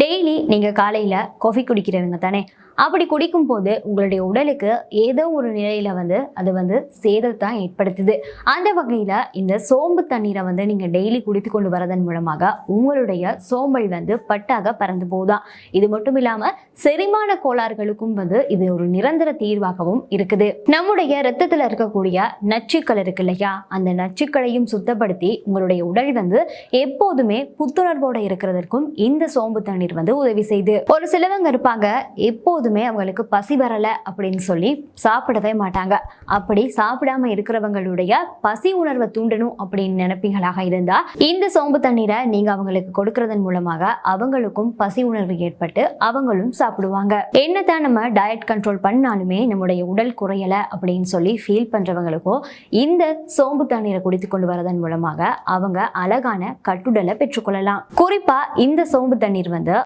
Daily நீங்கள் காலையில் coffee குடிக்கிறவங்க தானே? அப்படி குடிக்கும் போது உங்களுடைய உடலுக்கு ஏதோ ஒரு நிலையில் வந்து அது வந்து சேதத்தை ஏற்படுத்துது. அந்த வகையில் இந்த சோம்பு தண்ணீரை வந்து நீங்கள் டெய்லி குடித்து கொண்டு வரதன் மூலமாக உங்களுடைய சோம்பல் வந்து பட்டாக பறந்து போகுதாம் இது மட்டும் இல்லாமல் செரிமான கோளாறுகளுக்கும் வந்து இது ஒரு நிரந்தர தீர்வாகவும் இருக்குது. நம்முடைய ரத்தத்தில் இருக்கக்கூடிய நச்சுக்கள் இருக்கு இல்லையா? அந்த நச்சுக்களையும் சுத்தப்படுத்தி உங்களுடைய உடல் வந்து எப்போதுமே புத்துணர்வோடு இருக்கிறதற்கும் இந்த சோம்பு தண்ணீர் வந்து உதவி செய்யுது ஒரு சிலவங்க இருப்பாங்க எப்போதுமே அவங்களுக்கு பசி வரலை அப்படின்னு சொல்லி சாப்பிடவே மாட்டாங்க. அப்படி சாப்பிடாம இருக்கிறவங்களுடைய பசி உணர்வை தூண்டணும் அப்படின்னு நினைப்பீங்களாக இருந்தா இந்த சோம்பு தண்ணீரை நீங்க அவங்களுக்கு கொடுக்கறதன் மூலமாக அவங்களுக்கும் பசி உணர்வு ஏற்பட்டு அவங்களும் சாப்பிடுவாங்க. என்னதான் நம்ம டயட் கண்ட்ரோல் பண்ணாலுமே நம்முடைய உடல் குறையல அப்படின்னு சொல்லி ஃபீல் பண்றவங்களுக்கும் இந்த சோம்பு தண்ணீரை குடித்து கொண்டு வரதன் மூலமாக அவங்க அழகான கட்டுடலை பெற்றுக்கொள்ளலாம். குறிப்பா இந்த சோம்பு தண்ணீர் வந்து